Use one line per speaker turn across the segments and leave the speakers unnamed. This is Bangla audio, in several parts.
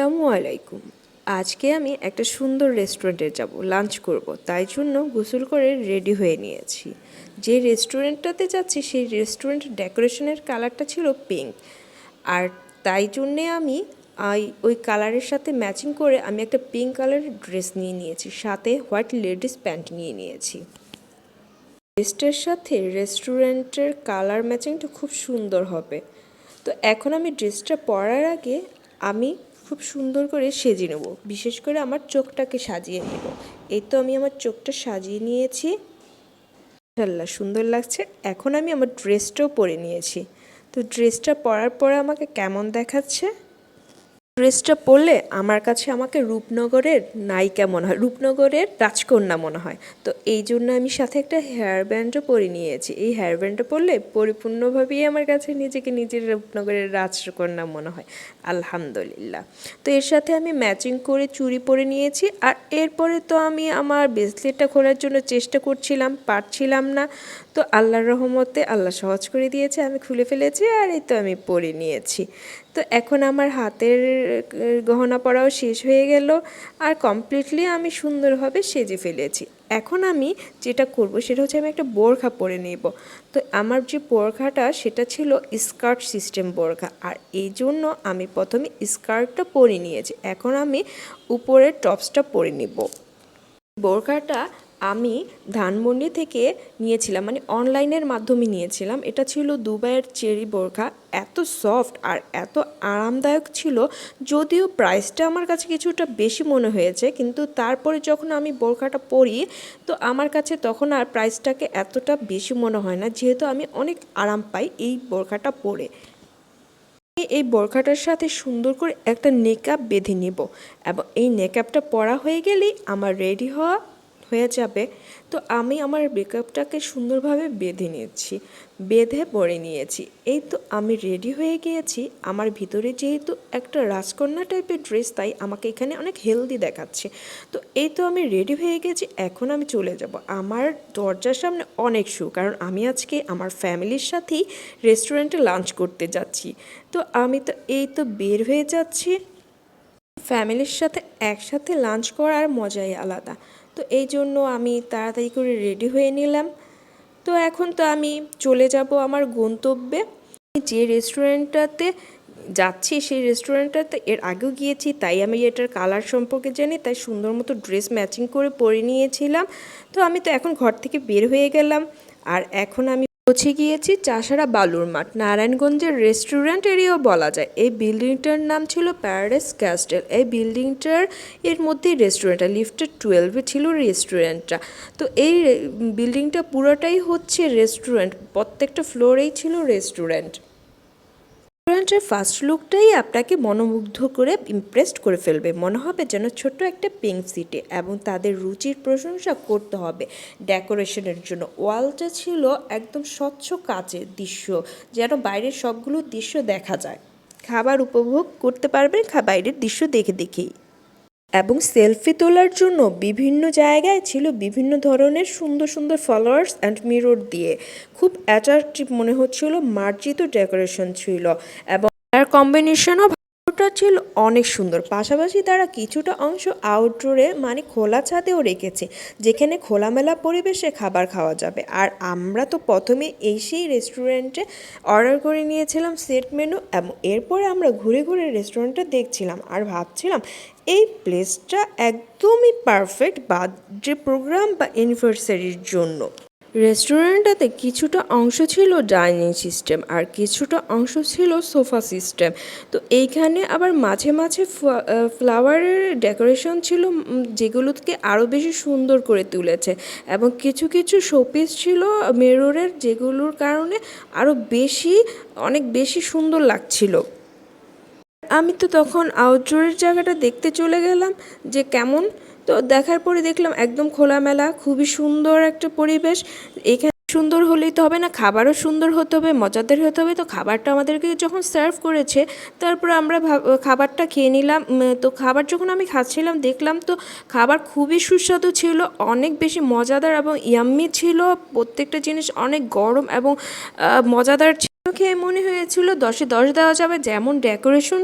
আসসালামু আলাইকুম। আজকে আমি একটা সুন্দর রেস্টুরেন্টে যাব, লাঞ্চ করব। তাই জন্য গোসল করে রেডি হয়ে নিয়েছি। যে রেস্টুরেন্টটাতে যাচ্ছি, সেই রেস্টুরেন্টের ডেকোরেশনের কালারটা ছিল পিঙ্ক। আর তাই জন্যে আমি ওই কালারের সাথে ম্যাচিং করে আমি একটা পিঙ্ক কালারের ড্রেস নিয়ে নিয়েছি। সাথে হোয়াইট লেডিস প্যান্ট নিয়ে নিয়েছি। ড্রেসটার সাথে রেস্টুরেন্টের কালার ম্যাচিংটা খুব সুন্দর হবে। তো এখন আমি ড্রেসটা পরার আগে আমি খুব সুন্দর করে সেজে নেব। বিশেষ করে আমার চোখটাকে সাজিয়ে নেব। এই তো আমি আমার চোখটা সাজিয়ে নিয়েছি। মাশাল্লাহ সুন্দর লাগছে। এখন আমি আমার ড্রেসটাও পরে নিয়েছি। তো ড্রেসটা পরার পরে আমাকে কেমন দেখাচ্ছে? ড্রেসটা পরলে আমার কাছে আমাকে রূপনগরের নায়িকা মনে হয়, রূপনগরের রাজকন্যা মনে হয়। তো এই জন্য আমি সাথে একটা হেয়ার ব্যান্ডও পরে নিয়েছি। এই হেয়ার ব্যান্ডটা পরলে পরিপূর্ণভাবেই আমার কাছে নিজেকে নিজের রূপনগরের রাজকন্যা মনে হয়। আলহামদুলিল্লাহ। তো এর সাথে আমি ম্যাচিং করে চুড়ি পরে নিয়েছি আর এরপরে তো আমি আমার ব্রেসলেটটা খোলার জন্য চেষ্টা করছিলাম, পারছিলাম না। তো আল্লাহর রহমতে আল্লাহ সহজ করে দিয়েছে, আমি খুলে ফেলেছি আর এই তো আমি পরে নিয়েছি। তো এখন আমার হাতের গহনা পরাও শেষ হয়ে গেল আর কমপ্লিটলি আমি সুন্দরভাবে সেজে ফেলেছি। এখন আমি যেটা করব সেটা হচ্ছে আমি একটা বোরখা পরে নেব। তো আমার যে বোরখাটা সেটা ছিল স্কার্ট সিস্টেম বোরখা আর এই জন্য আমি প্রথমে স্কার্টটা পরে নিয়েছি। এখন আমি উপরের টপসটা পরে নিব। বোরখাটা আমি ধানমন্ডি থেকে নিয়েছিলাম মানে অনলাইনের মাধ্যমে নিয়েছিলাম। এটা ছিল দুবাইয়ের চেরি বোরখা, এত সফট আর এত আরামদায়ক ছিল, যদিও প্রাইসটা আমার কাছে কিছুটা বেশি মনে হয়েছে, কিন্তু তারপরে যখন আমি বোরখাটা পরি, তো আমার কাছে তখন আর প্রাইসটাকে এতটা বেশি মনে হয় না, যেহেতু আমি অনেক আরাম পাই এই বোরখাটা পরে। এই বোরখাটার সাথে সুন্দর করে একটা নেকআপ বেঁধে নেব এবং এই নেকআপটা পরা হয়ে গেলেই আমার রেডি হওয়া হয়ে যাবে, তো আমি আমার মেকআপটাকে সুন্দরভাবে বেঁধে নিয়েছি, বেঁধে পরে নিয়েছি। এই তো আমি রেডি হয়ে গিয়েছি। আমার ভিতরে যেহেতু একটা রাজকন্যা টাইপের ড্রেস তাই আমাকে এখানে অনেক হেলদি দেখাচ্ছে। তো এই তো আমি রেডি হয়ে গেছি, এখন আমি চলে যাব। আমার দরজার সামনে অনেক শু কারণ আমি আজকে আমার ফ্যামিলির সাথেই রেস্টুরেন্টে লাঞ্চ করতে যাচ্ছি। তো আমি তো এই তো বের হয়ে যাচ্ছি। ফ্যামিলির সাথে একসাথে লাঞ্চ করার মজাই আলাদা। তো এই জন্য আমি তাড়াতাড়ি করে রেডি হয়ে নিলাম। তো এখন তো আমি চলে যাব আমার গন্তব্যে। যে রেস্টুরেন্টটাতে যাচ্ছি, সেই রেস্টুরেন্টটাতে এর আগেও গিয়েছি, তাই আমি এটার কালার সম্পর্কে জানি, তাই সুন্দর মতো ড্রেস ম্যাচিং করে পরে নিয়েছিলাম। তো আমি তো এখন ঘর থেকে বের হয়ে গেলাম। আর এখন আমি পৌঁছে গিয়েছি চাষারা বালুর মাঠ। নারায়ণগঞ্জের রেস্টুরেন্ট এরিয়াও বলা যায়। এই বিল্ডিংটার নাম ছিল প্যারাডাইস ক্যাস্টেল। এই বিল্ডিংটার এর মধ্যেই রেস্টুরেন্টটা, লিফটের টুয়েলভে ছিল রেস্টুরেন্টটা। তো এই বিল্ডিংটা পুরোটাই হচ্ছে রেস্টুরেন্ট। প্রত্যেকটা ফ্লোরেই ছিল রেস্টুরেন্ট। রেস্টুরেন্টের ফার্স্ট লুকটাই আপনাকে মনোমুগ্ধ করে ইমপ্রেসড করে ফেলবে। মনে হবে যেন ছোট্ট একটা পিঙ্ক সিটে এবং তাদের রুচির প্রশংসা করতে হবে। ডেকোরেশনের জন্য ওয়ালটা ছিল একদম স্বচ্ছ কাচের দৃশ্য, যেন বাইরের সবগুলো দৃশ্য দেখা যায়। খাবার উপভোগ করতে পারবেন বাইরের দৃশ্য দেখে দেখেই। এবং সেলফি তোলার জন্য বিভিন্ন জায়গায় ছিল বিভিন্ন ধরনের সুন্দর সুন্দর ফলোয়ার্স অ্যান্ড মিরর দিয়ে। খুব অ্যাট্রাকটিভ মনে হচ্ছিল, মার্জিত ডেকোরেশন ছিল এবং তার কম্বিনেশনও ভালোটা ছিল অনেক সুন্দর। পাশাপাশি তারা কিছুটা অংশ আউটডোরে মানে খোলা ছাদেও রেখেছে, যেখানে খোলামেলা পরিবেশে খাবার খাওয়া যাবে। আর আমরা তো প্রথমে এসেই রেস্টুরেন্টে অর্ডার করে নিয়েছিলাম সেট মেনু এবং এরপরে আমরা ঘুরে ঘুরে রেস্টুরেন্টটা দেখছিলাম আর ভাবছিলাম, এই প্লেসটা একদমই পারফেক্ট বার্থডে প্রোগ্রাম বা অ্যানিভার্সারির জন্য। রেস্টুরেন্টটাতে কিছুটা অংশ ছিল ডাইনিং সিস্টেম আর কিছুটা অংশ ছিল সোফা সিস্টেম। তো এইখানে আবার মাঝে মাঝে ফ্লাওয়ারের ডেকোরেশন ছিল যেগুলোকে আরও বেশি সুন্দর করে তুলেছে এবং কিছু কিছু শোপিস ছিল মেররের যেগুলোর কারণে আরও বেশি, অনেক বেশি সুন্দর লাগছিল। আমি তো তখন আউটডোরের জায়গাটা দেখতে চলে গেলাম যে কেমন তো দেখার পরে দেখলাম একদম খোলামেলা, খুবই সুন্দর একটা পরিবেশ। এখানে সুন্দর হলেই তো হবে না, খাবারও সুন্দর হতে হবে, মজাদার হতে হবে। তো খাবারটা আমাদেরকে যখন সার্ভ করেছে, তারপর আমরা খাবারটা খেয়ে নিলাম। তো খাবার যখন আমি খাচ্ছিলাম, দেখলাম তো খাবার খুবই সুস্বাদু ছিল, অনেক বেশি মজাদার এবং ইয়াম্মি ছিল। প্রত্যেকটা জিনিস অনেক গরম এবং মজাদার ছিল খেয়ে মনে হয়েছিল। দশে দশ দেওয়া যাবে, যেমন ডেকোরেশন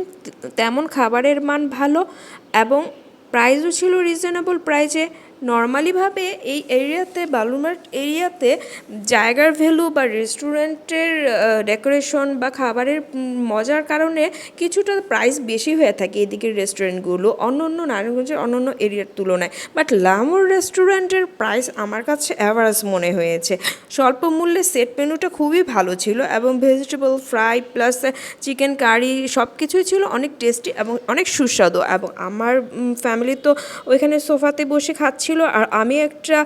তেমন খাবারের মান ভালো এবং প্রাইসও ছিল রিজনেবল প্রাইজে নর্মালিভাবে এই এরিয়াতে বালুরমার্ট এরিয়াতে জায়গার ভ্যালু বা রেস্টুরেন্টের ডেকোরেশন বা খাবারের মজার কারণে কিছুটা প্রাইস বেশি হয়ে থাকে এদিকের রেস্টুরেন্টগুলো অন্য অন্য নারায়ণগঞ্জের অন্য অন্য এরিয়ার তুলনায়। বাট লামোর রেস্টুরেন্টের প্রাইস আমার কাছে অ্যাভারেজ মনে হয়েছে। স্বল্প মূল্যে সেট মেনুটা খুবই ভালো ছিল এবং vegetable fry plus chicken curry সব কিছুই ছিল অনেক টেস্টি এবং অনেক সুস্বাদু। এবং আমার ফ্যামিলি তো ওইখানে সোফাতে বসে খাচ্ছিল আর আমি একটা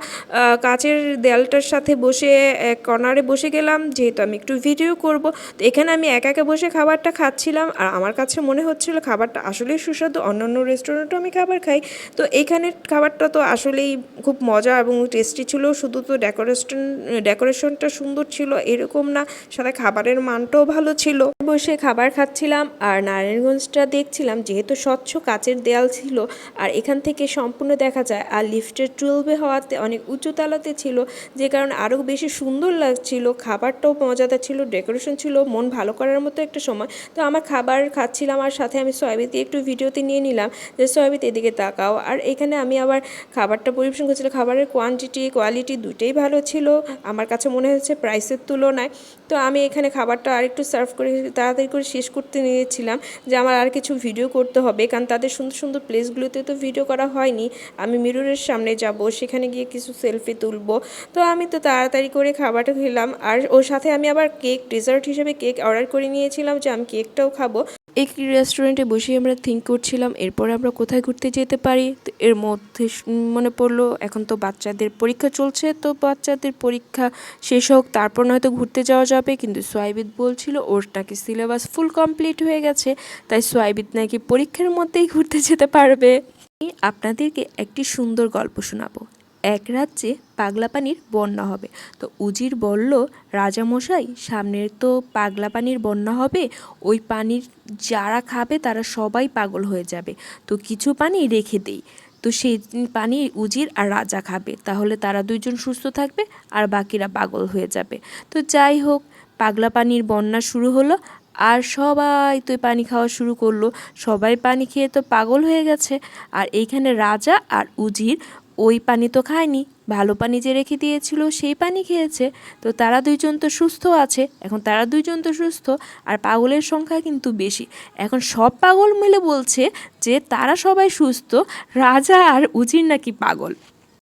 কাচের দেয়ালটার সাথে বসে এক কর্নারে বসে গেলাম, যেহেতু আমি একটু ভিডিও করব, তো এখানে আমি একা একা বসে খাবারটা খাচ্ছিলাম আর আমার কাছে মনে হচ্ছিল খাবারটা আসলেই সুস্বাদু, অন্যান্য রেস্টুরেন্টেও আমি খাবার খাই। তো এখানের খাবারটা তো আসলেই খুব মজা এবং টেস্টি ছিল, শুধু তো ডেকোরেশন ডেকোরেশনটা সুন্দর ছিল, এরকম না, সাথে খাবারের মানটাও ভালো ছিল। বসে খাবার খাচ্ছিলাম আর নারায়ণগঞ্জটা দেখছিলাম যেহেতু স্বচ্ছ কাচের দেয়াল ছিল আর এখান থেকে সম্পূর্ণ দেখা যায় আর লিফটের টুয়েলভে হওয়াতে অনেক উঁচু তালাতে ছিল, যে কারণে আরও বেশি সুন্দর লাগছিল, খাবারটাও মজাদার ছিল, ডেকোরেশন ছিল, মন ভালো করার মতো একটা সময়। তো আমার খাবার খাচ্ছিলাম আর সাথে আমি সয়াবিতে একটু ভিডিওতে নিয়ে নিলাম, যে সয়াবিত এদিকে তাকাও। আর এখানে আমি আবার খাবারটা পরিবেশন করছিলাম, খাবারের কোয়ান্টিটি কোয়ালিটি দুটোই ভালো ছিল। আমার কাছে মনে হচ্ছে প্রাইসের তুলনায়। তো আমি এখানে খাবারটা আর একটু সার্ভ করে তাড়াতাড়ি করে শেষ করতে নিয়েছিলাম যে আমার আর কিছু ভিডিও করতে হবে, কারণ তাদের সুন্দর সুন্দর প্লেসগুলোতে তো ভিডিও করা হয়নি। আমি মিরুরের সামনে যাব, সেখানে গিয়ে কিছু সেলফি তুলব। তো আমি তো তাড়াতাড়ি করে খাবারটা খেলাম, আর ওর সাথে আমি আবার কেক ডেজার্ট হিসেবে কেক অর্ডার করে নিয়েছিলাম যে আমি কেকটাও খাব। এই রেস্টুরেন্টে বসে আমরা থিঙ্ক করছিলাম, এরপরে আমরা কোথায় ঘুরতে যেতে পারি? তো এর মধ্যে মনে পড়ল, এখন তো বাচ্চাদের পরীক্ষা চলছে, তো বাচ্চাদের পরীক্ষা শেষ হোক, তারপর নয়তো ঘুরতে যাওয়া যাবে। কিন্তু সোয়াইবিদ বলছিল ওর নাকি সিলেবাস ফুল কমপ্লিট হয়ে গেছে, তাই সোয়াইবিদ নাকি পরীক্ষার মধ্যেই ঘুরতে যেতে পারবে? আপনাদেরকে একটি সুন্দর গল্প শোনাবো। এক রাজ্যে পাগলা পানির বন্যা হবে। তো উজির বলল, রাজামশাই, সামনের তো পাগলা পানির বন্যা হবে, ওই পানির যারা খাবে তারা সবাই পাগল হয়ে যাবে। তো কিছু পানি রেখে দেই। তো সেই পানি উজির আর রাজা খাবে। তাহলে তারা দুইজন সুস্থ থাকবে আর বাকিরা পাগল হয়ে যাবে। তো যাই হোক পাগলা পানির বন্যা শুরু হলো আর সবাই তো পানি খাওয়া শুরু করল। সবাই পানি খেয়ে তো পাগল হয়ে গেছে। আর এইখানে রাজা আর উজির ওই পানি তো খায়নি, ভালো পানি যে রেখে দিয়েছিল সেই পানি খেয়েছে। তো তারা দুইজন তো সুস্থ আছে, এখন তারা দুইজন তো সুস্থ, আর পাগলের সংখ্যা কিন্তু বেশি। এখন সব পাগল মিলে বলছে যে তারা সবাই সুস্থ, রাজা আর উজির নাকি পাগল।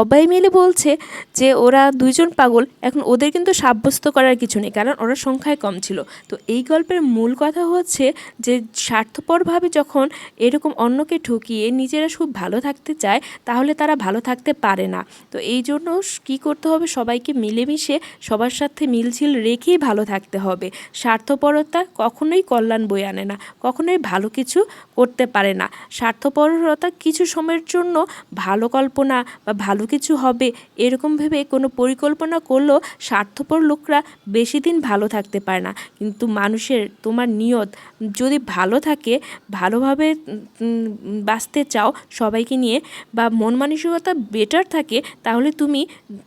সবাই মিলে বলছে যে ওরা দুইজন পাগল, এখন ওদের কিন্তু সাব্যস্ত করার কিছু নেই, কারণ ওরা সংখ্যায় কম ছিল। তো এই গল্পের মূল কথা হচ্ছে যে স্বার্থপরভাবে যখন এরকম অন্যকে ঠকিয়ে নিজেরা খুব ভালো থাকতে চায়, তাহলে তারা ভালো থাকতে পারে না। তো এই জন্য কী করতে হবে? সবাইকে মিলেমিশে সবার সাথে মিলঝিল রেখেই ভালো থাকতে হবে। স্বার্থপরতা কখনোই কল্যাণ বয়ে আনে না, কখনোই ভালো কিছু করতে পারে না। স্বার্থপরতা কিছু সময়ের জন্য ভালো কল্পনা বা ভালো কিছু হবে। এরকম ভেবে কোনো পরিকল্পনা করলেও স্বার্থপর লোকরা বেশি দিন ভালো থাকতে পারে না। কিন্তু মানুষের তোমার নিয়ত, যদি ভালো থাকে, ভালোভাবে বাঁচতে চাও সবাইকে নিয়ে বা মন মানসিকতা বেটার থাকে, তাহলে তুমি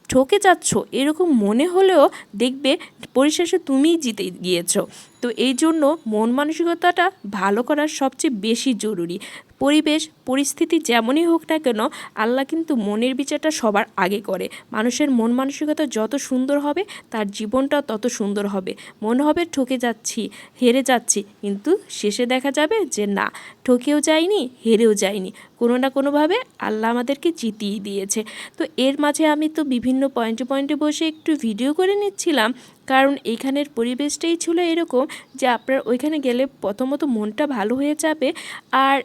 ঠকে যাচ্ছ। এরকম মনে হলেও দেখবে পরিশেষে তুমিই জিতে গিয়েছো। তো এই জন্য মন মানসিকতাটা ভালো করার সবচেয়ে বেশি জরুরি। পরিবেশ, পরিস্থিতি যেমনই হোক না কেন, আল্লাহ কিন্তু মনের বিচারটা সবার আগে করে। মানুষের মন মানসিকতা যত সুন্দর হবে, তার জীবনটা তত সুন্দর হবে। মনে হবে, ঠকে যাচ্ছি, হেরে যাচ্ছি, কিন্তু শেষে দেখা যাবে যে না, ঠকেও যায়নি হেরেও যায়নি কোনো না কোনোভাবে আল্লাহ আমাদেরকে জিতিয়ে দিয়েছে। তো এর মাঝে আমি তো বিভিন্ন পয়েন্টে পয়েন্টে বসে একটু ভিডিও করে নিচ্ছিলাম, কারণ এইখানের পরিবেশটাই ছিল এরকম যে আপনার ওইখানে গেলে প্রথমত মনটা ভালো হয়ে যাবে, আর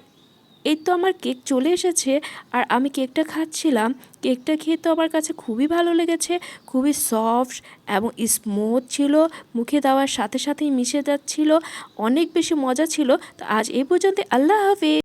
এই তো আমার কেক চলে এসেছে, আর আমি কেকটা খাচ্ছিলাম। কেকটা খেয়ে তো আমার কাছে খুবই ভালো লেগেছে, খুবই সফট এবং স্মুথ ছিল, মুখে দেওয়ার সাথে সাথেই মিশে যাচ্ছিল, অনেক বেশি মজা ছিল। তো আজ এই পর্যন্ত আল্লাহ হাফিজ।